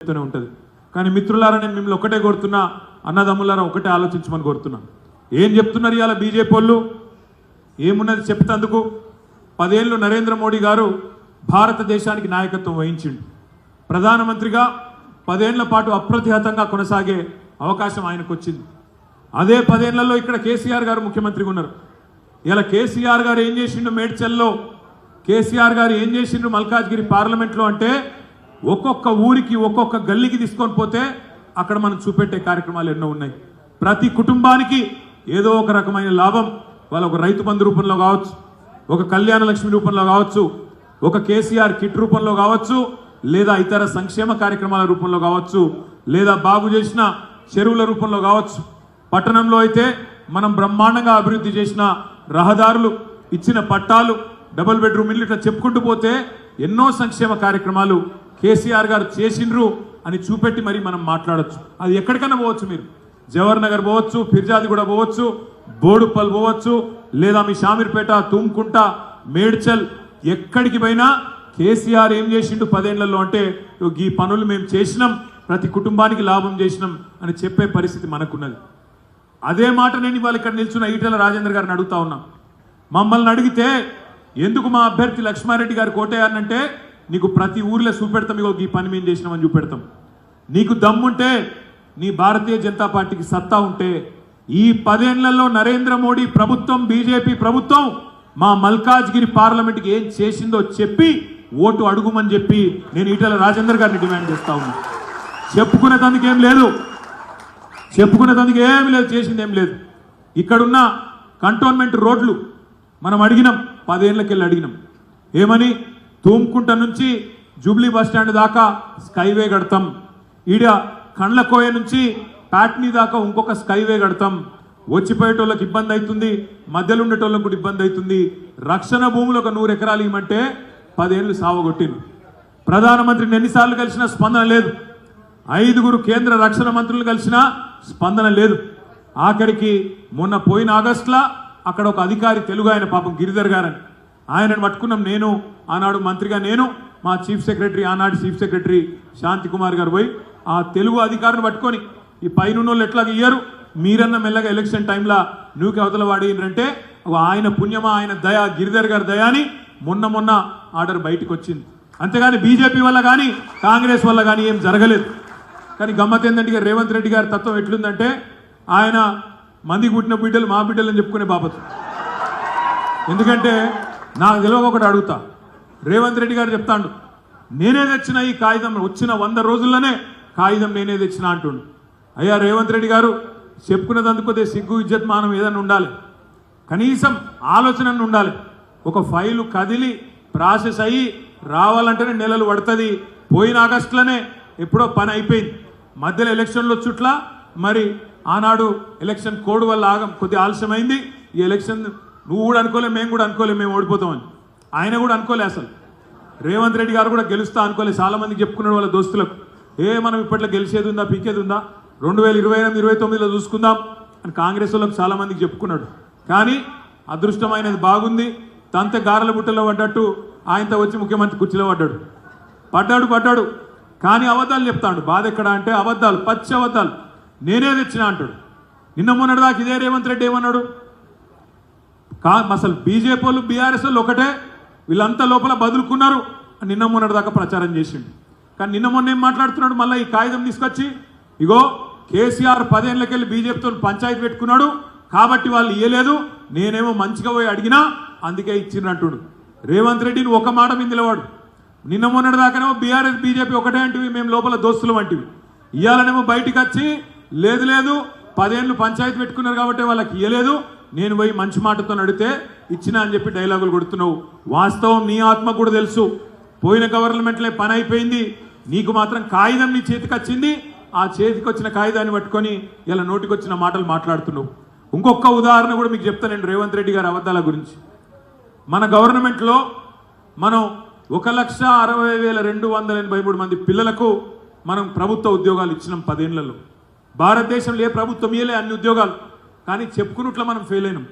చెప్తూనే ఉంటుంది. కానీ మిత్రులారా నేను మిమ్మల్ని ఒకటే కోరుతున్నా అన్నదమ్ములారా ఒకటే ఆలోచించమని కోరుతున్నా. ఏం చెప్తున్నారు ఇవాళ బీజేపీ వాళ్ళు? ఏమున్నది చెప్తందుకు? పదేళ్ళు నరేంద్ర మోడీ గారు భారతదేశానికి నాయకత్వం వహించిండు. ప్రధానమంత్రిగా పదేళ్ళ పాటు అప్రతిహతంగా కొనసాగే అవకాశం ఆయనకు వచ్చింది. అదే పదేళ్ళలో ఇక్కడ కేసీఆర్ గారు ముఖ్యమంత్రిగా ఉన్నారు. ఇలా కేసీఆర్ గారు ఏం చేసిండు మేడ్చల్లో? కేసీఆర్ గారు ఏం చేసిండ్రు మల్కాజ్గిరి పార్లమెంట్లో అంటే ఒక్కొక్క ఊరికి ఒక్కొక్క గల్లీకి తీసుకొని పోతే అక్కడ మనం చూపెట్టే కార్యక్రమాలు ఎన్నో ఉన్నాయి. ప్రతి కుటుంబానికి ఏదో ఒక రకమైన లాభం. వాళ్ళ ఒక రైతు బంధు రూపంలో కావచ్చు ఒక కళ్యాణ లక్ష్మి రూపంలో కావచ్చు ఒక కేసీఆర్ కిట్ రూపంలో కావచ్చు లేదా ఇతర సంక్షేమ కార్యక్రమాల రూపంలో కావచ్చు లేదా బాగు చేసిన చెరువుల రూపంలో కావచ్చు. పట్టణంలో అయితే మనం బ్రహ్మాండంగా అభివృద్ధి చేసిన రహదారులు ఇచ్చిన పట్టాలు డబుల్ బెడ్రూమ్ ఇల్లు ఇట్లా చెప్పుకుంటూ పోతే ఎన్నో సంక్షేమ కార్యక్రమాలు కేసీఆర్ గారు చేసిండ్రు అని చూపెట్టి మరి మనం మాట్లాడొచ్చు. అది ఎక్కడికైనా పోవచ్చు మీరు. జవహర్ నగర్ పోవచ్చు ఫిర్జాది కూడా పోవచ్చు బోడుపల్ పోవచ్చు లేదా మీ షామీర్పేట తుమ్కుంట మేడ్చల్ ఎక్కడికి పోయినా కేసీఆర్ ఏం చేసిండు పదేళ్ళలో అంటే ఈ పనులు మేము చేసినాం ప్రతి కుటుంబానికి లాభం చేసినాం అని చెప్పే పరిస్థితి మనకున్నది. అదే మాట నేను ఇవాళ ఇక్కడ నిల్చున్న ఈటల రాజేంద్ర గారిని అడుగుతా ఉన్నా. మమ్మల్ని అడిగితే ఎందుకు మా అభ్యర్థి లక్ష్మారెడ్డి గారు కోటేయాలంటే నీకు ప్రతి ఊర్లో చూపెడతాం ఇగో ఈ పని మేము చేసినామని చూపెడతాం. నీకు దమ్ముంటే నీ భారతీయ జనతా పార్టీకి సత్తా ఉంటే ఈ పదేళ్ళలో నరేంద్ర మోడీ ప్రభుత్వం బీజేపీ ప్రభుత్వం మా మల్కాజ్గిరి పార్లమెంట్కి ఏం చేసిందో చెప్పి ఓటు అడుగుమని చెప్పి నేను ఈటల రాజేందర్ గారిని డిమాండ్ చేస్తా ఉన్నా. చెప్పుకునేందుకు ఏం లేదు. చెప్పుకునేందుకు ఏమి లేదు చేసింది ఏం లేదు. ఇక్కడున్న కంటోన్మెంట్ రోడ్లు మనం అడిగినాం పదేళ్ళకెళ్ళి అడిగినాం. ఏమని? తూమ్కుంట నుంచి జూబ్లీ బస్ స్టాండ్ దాకా స్కైవే కడతాం. ఈడ కండ్లకోయ నుంచి ప్యాట్నీ దాకా ఇంకొక స్కైవే కడతాం. వచ్చిపోయేటోళ్ళకి ఇబ్బంది అవుతుంది మధ్యలో ఉండేటోళ్ళకి కూడా ఇబ్బంది అవుతుంది రక్షణ భూములు ఒక నూరు ఎకరాలు ఇవ్వమంటే పదేళ్ళు సావగొట్టింది ప్రధానమంత్రిని ఎన్నిసార్లు కలిసినా స్పందన లేదు. ఐదుగురు కేంద్ర రక్షణ మంత్రులు కలిసినా స్పందన లేదు. ఆఖరికి మొన్న పోయిన ఆగస్టులో అక్కడ ఒక అధికారి తెలుగు ఆయన పాపం గిరిధర్ గారని. ఆయనను పట్టుకున్నాం నేను ఆనాడు మంత్రిగా నేను మా చీఫ్ సెక్రటరీ ఆనాడు చీఫ్ సెక్రటరీ శాంతి కుమార్ గారు పోయి ఆ తెలుగు అధికారులు పట్టుకొని ఈ పైన వాళ్ళు ఎట్లా ఇయ్యరు? మీరన్న మెల్లగా ఎలక్షన్ టైంలో నువ్వుకి అవతల వాడేంటంటే ఆయన పుణ్యమా ఆయన దయా గిరిధర్ గారి దయాని మొన్న మొన్న ఆర్డర్ బయటకు వచ్చింది అంతేగాని బీజేపీ వల్ల కానీ కాంగ్రెస్ వల్ల కానీ ఏం జరగలేదు. కానీ గమ్మత్ ఏంటంటే రేవంత్ రెడ్డి గారి తత్వం ఎట్లుందంటే ఆయన మంది పుట్టిన బిడ్డలు మా బిడ్డలు అని చెప్పుకునే బాపతు. ఎందుకంటే నాకు తెలియక ఒకటి అడుగుతా. రేవంత్ రెడ్డి గారు చెప్తాండు నేనే తెచ్చిన ఈ కాగితం వచ్చిన వంద రోజుల్లోనే కాగితం నేనే తెచ్చిన అంటుండు. అయ్యా రేవంత్ రెడ్డి గారు చెప్పుకునేందుకు సిగ్గు ఇజ్జత్ మానం ఏదైనా ఉండాలి. కనీసం ఆలోచన ఉండాలి. ఒక ఫైలు కదిలి ప్రాసెస్ అయ్యి రావాలంటేనే నెలలు పడుతుంది. పోయిన ఆగస్టులోనే ఎప్పుడో పని అయిపోయింది. మధ్యలో ఎలక్షన్లు చుట్ల మరి ఆనాడు ఎలక్షన్ కోడ్ వల్ల ఆగం కొద్దిగా ఆలస్యమైంది. ఈ ఎలక్షన్ నువ్వు కూడా అనుకోలే మేము కూడా అనుకోలే మేము ఓడిపోతామని ఆయన కూడా అనుకోలే అసలు. రేవంత్ రెడ్డి గారు కూడా గెలుస్తా అనుకోలే. చాలా మందికి చెప్పుకున్నాడు వాళ్ళ దోస్తులకు. ఏ మనం ఇప్పట్లో గెలిచేది ఉందా పీకేది ఉందా? రెండు వేల ఇరవై ఎనిమిది ఇరవై తొమ్మిదిలో చూసుకుందాం అని కాంగ్రెస్ వాళ్ళకి చాలా మందికి చెప్పుకున్నాడు. కానీ అదృష్టమైనది బాగుంది. తంత గారెల బుట్టలో పడ్డట్టు ఆయనతో వచ్చి ముఖ్యమంత్రి కుర్చీలో పడ్డాడు. పడ్డాడు పడ్డాడు. కానీ అబద్ధాలు చెప్తాడు. బాధ ఎక్కడ అంటే అబద్ధాలు పచ్చి అబద్ధాలు. నేనే తెచ్చిన అంటాడు. నిన్న మొన్నటిదాకా ఇదే రేవంత్ రెడ్డి ఏమన్నాడు? కా అసలు బీజేపీ వాళ్ళు బీఆర్ఎస్ వాళ్ళు ఒకటే. వీళ్ళంతా లోపల బదులుకున్నారు. నిన్న మొన్నటి దాకా ప్రచారం చేసిండు. కానీ నిన్న మొన్న ఏం మాట్లాడుతున్నాడు? మళ్ళీ ఈ కాగితం తీసుకొచ్చి ఇగో కేసీఆర్ పదేళ్ళకెళ్ళి బీజేపీతో పంచాయతీ పెట్టుకున్నాడు. కాబట్టి వాళ్ళు ఇయ్యలేదు. నేనేమో మంచిగా పోయి అడిగినా అందుకే ఇచ్చిండ్రంటుడు రేవంత్ రెడ్డిని ఒక మాట మీద నిలవాడు నిన్న మొన్నటి దాకానేమో బీఆర్ఎస్ బీజేపీ ఒకటే అంటివి మేము లోపల దోస్తులు వంటివి ఇయ్యాలనేమో బయటికి వచ్చి లేదు లేదు పదేళ్ళు పంచాయతీ పెట్టుకున్నారు కాబట్టి వాళ్ళకి ఇయ్యలేదు. నేను పోయి మంచి మాటతో నడితే ఇచ్చినా అని చెప్పి డైలాగులు కొడుతున్నావు. వాస్తవం నీ ఆత్మ కూడా తెలుసు. పోయిన గవర్నమెంట్లే పని అయిపోయింది. నీకు మాత్రం కాగితం నీ చేతికి వచ్చింది. ఆ చేతికి వచ్చిన కాగితాన్ని పట్టుకొని ఇలా నోటికి వచ్చిన మాటలు మాట్లాడుతున్నావు. ఇంకొక ఉదాహరణ కూడా మీకు చెప్తాను నేను రేవంత్ రెడ్డి గారి అబద్ధాల గురించి. మన గవర్నమెంట్లో మనం ఒక లక్ష అరవై వేల రెండు వందల ఎనభై మూడు మంది పిల్లలకు మనం ప్రభుత్వ ఉద్యోగాలు ఇచ్చినాం పదేళ్ళలో. భారతదేశంలో ఏ ప్రభుత్వం ఇయ్యలే అన్ని ఉద్యోగాలు. కానీ చెప్పుకున్నట్లా మనం ఫెయిల్ అయినాం.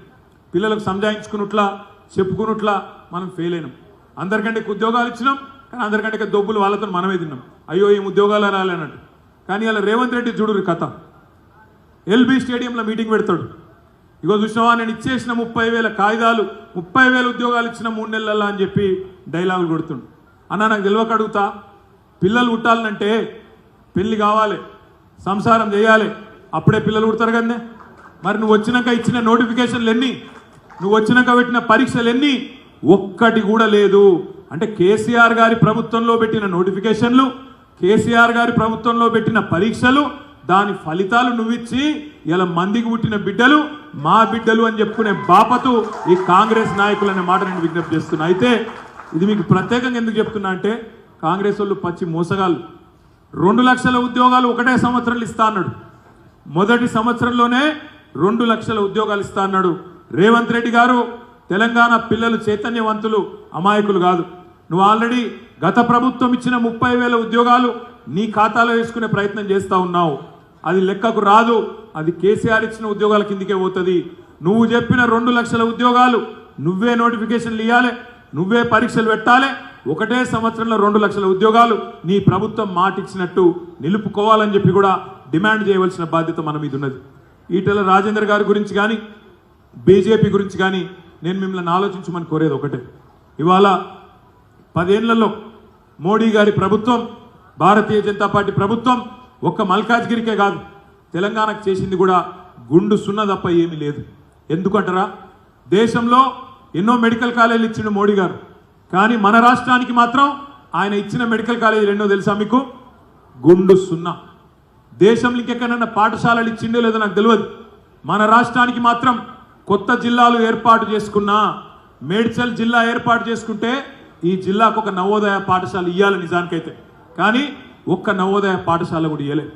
పిల్లలకు సంజాయించుకున్నట్లా చెప్పుకున్నట్లా మనం ఫెయిల్ అయినాం. అందరికంటే ఉద్యోగాలు ఇచ్చినాం కానీ అందరికంటే దొబ్బులు వాళ్ళతో మనమే తిన్నాం. అయ్యో ఏం ఉద్యోగాలు రాలేనట్టు కానీ అలా రేవంత్ రెడ్డి చూడురు కథ. ఎల్బీ స్టేడియంలో మీటింగ్ పెడతాడు. ఇగో చూసినావా నేను ఇచ్చేసిన ముప్పై వేల కాగితాలు ముప్పై వేల ఉద్యోగాలు ఇచ్చిన మూడు నెలల్లో అని చెప్పి డైలాగులు కొడుతుండు. అన్న నాకు తెలియక అడుగుతా. పిల్లలు పుట్టాలంటే పెళ్ళి కావాలి సంసారం చేయాలి. అప్పుడే పిల్లలు పుడతారు కదే మరి నువ్వు వచ్చినాక ఇచ్చిన నోటిఫికేషన్లు ఎన్ని నువ్వు వచ్చినాక పెట్టిన పరీక్షలు ఎన్ని ఒక్కటి కూడా లేదు. అంటే కేసీఆర్ గారి ప్రభుత్వంలో పెట్టిన నోటిఫికేషన్లు కేసీఆర్ గారి ప్రభుత్వంలో పెట్టిన పరీక్షలు దాని ఫలితాలు నువ్విచ్చి ఇలా మందికి పుట్టిన బిడ్డలు మా బిడ్డలు అని చెప్పుకునే బాపతు ఈ కాంగ్రెస్ నాయకులు అనే మాట నేను విజ్ఞప్తి చేస్తున్నా. అయితే ఇది మీకు ప్రత్యేకంగా ఎందుకు చెప్తున్నా అంటే కాంగ్రెస్ వాళ్ళు పచ్చి మోసగాళ్ళు. రెండు లక్షల ఉద్యోగాలు ఒకటే సంవత్సరంలో ఇస్తా అన్నాడు. మొదటి సంవత్సరంలోనే రెండు లక్షల ఉద్యోగాలు ఇస్తా అన్నాడు. రేవంత్ రెడ్డి గారు తెలంగాణ పిల్లలు చైతన్యవంతులు అమాయకులు కాదు. నువ్వు ఆల్రెడీ గత ప్రభుత్వం ఇచ్చిన ముప్పై వేల ఉద్యోగాలు నీ ఖాతాలో వేసుకునే ప్రయత్నం చేస్తా ఉన్నావు. అది లెక్కకు రాదు. అది కేసీఆర్ ఇచ్చిన ఉద్యోగాల కిందికే పోతుంది. నువ్వు చెప్పిన రెండు లక్షల ఉద్యోగాలు నువ్వే నోటిఫికేషన్లు ఇవ్వాలి నువ్వే పరీక్షలు పెట్టాలి. ఒకటే సంవత్సరంలో రెండు లక్షల ఉద్యోగాలు నీ ప్రభుత్వం మాటిచ్చినట్టు నిలుపుకోవాలని చెప్పి కూడా డిమాండ్ చేయవలసిన బాధ్యత మన మీద ఉన్నది. ఈటెల రాజేందర్ గారి గురించి కానీ బీజేపీ గురించి కానీ నేను మిమ్మల్ని ఆలోచించమని కోరేది ఒకటే. ఇవాళ పదేళ్ళలో మోడీ గారి ప్రభుత్వం భారతీయ జనతా పార్టీ ప్రభుత్వం ఒక్క మల్కాజ్గిరికే కాదు తెలంగాణకు చేసింది కూడా గుండు సున్న తప్ప ఏమీ లేదు. ఎందుకంటారా? దేశంలో ఎన్నో మెడికల్ కాలేజీలు ఇచ్చిండు మోడీ గారు. కానీ మన రాష్ట్రానికి మాత్రం ఆయన ఇచ్చిన మెడికల్ కాలేజీలు ఎన్నో తెలుసా మీకు? గుండు సున్నా. దేశంలో ఇంకెక్కడన్నా పాఠశాలలు ఇచ్చిండో లేదో నాకు తెలియదు. మన రాష్ట్రానికి మాత్రం కొత్త జిల్లాలు ఏర్పాటు చేసుకున్నా మేడ్చల్ జిల్లా ఏర్పాటు చేసుకుంటే ఈ జిల్లాకు ఒక నవోదయ పాఠశాల ఇవ్వాలి నిజానికైతే. కానీ ఒక్క నవోదయ పాఠశాల కూడా ఇవ్వలేదు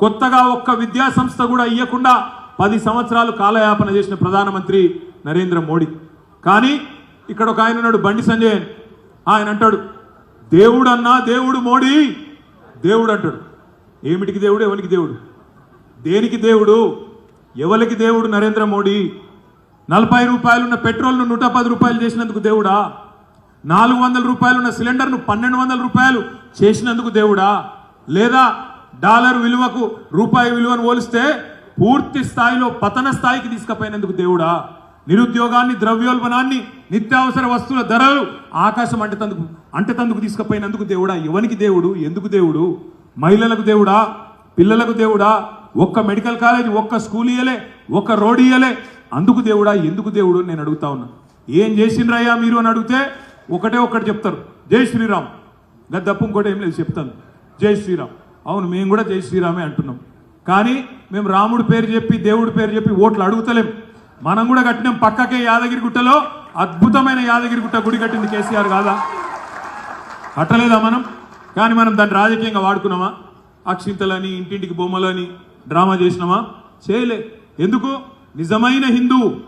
కొత్తగా ఒక్క విద్యా సంస్థ కూడా ఇవ్వకుండా పది సంవత్సరాలు కాలయాపన చేసిన ప్రధానమంత్రి నరేంద్ర మోడీ. కానీ ఇక్కడ ఒక ఆయన ఉన్నాడు బండి సంజయ్ ఆయన అంటాడు దేవుడు అన్నా దేవుడు మోడీ దేవుడు అంటాడు. ఏమిటికి దేవుడు ఎవరికి దేవుడు? దేనికి దేవుడు? ఎవరికి దేవుడు నరేంద్ర మోడీ? నలభై రూపాయలున్న పెట్రోల్ను నూట పది రూపాయలు చేసినందుకు దేవుడా? నాలుగు వందల రూపాయలున్న సిలిండర్ను పన్నెండు వందల రూపాయలు చేసినందుకు దేవుడా? లేదా డాలర్ విలువకు రూపాయి విలువను పోలిస్తే పూర్తి స్థాయిలో పతన స్థాయికి తీసుకుపోయినందుకు దేవుడా? నిరుద్యోగాన్ని ద్రవ్యోల్బణాన్ని నిత్యావసర వస్తువుల ధరలు ఆకాశం అంటేతందుకు అంటేతందుకు తీసుకుపోయినందుకు దేవుడా? ఎవనికి దేవుడు? ఎందుకు దేవుడు? మహిళలకు దేవుడా పిల్లలకు దేవుడా ఒక్క మెడికల్ కాలేజ్ ఒక్క స్కూల్ ఇయ్యలే ఒక్క రోడ్ ఇయ్యలే. అందుకు దేవుడా ఎందుకు దేవుడు అని నేను అడుగుతా ఉన్నా. ఏం చేసిండ్రయ్యా మీరు అని అడిగితే ఒకటే ఒక్కటి చెప్తారు. జై శ్రీరామ్. గది తప్పు ఇంకోటి ఏం లేదు చెప్తాను. జై శ్రీరామ్. అవును మేము కూడా జై శ్రీరామే అంటున్నాం. కానీ మేము రాముడి పేరు చెప్పి దేవుడి పేరు చెప్పి ఓట్లు అడుగుతలేం. మనం కూడా కట్టినాం పక్కకే యాదగిరి గుట్టలో. అద్భుతమైన యాదగిరి గుట్ట గుడి కట్టింది కేసీఆర్ కాదా? కట్టలేదా మనం? కానీ మనం దాన్ని రాజకీయంగా వాడుకున్నామా? అక్షింతలని ఇంటింటికి బొమ్మలని డ్రామా చేసినామా? చేయలే. ఎందుకు? నిజమైన హిందువు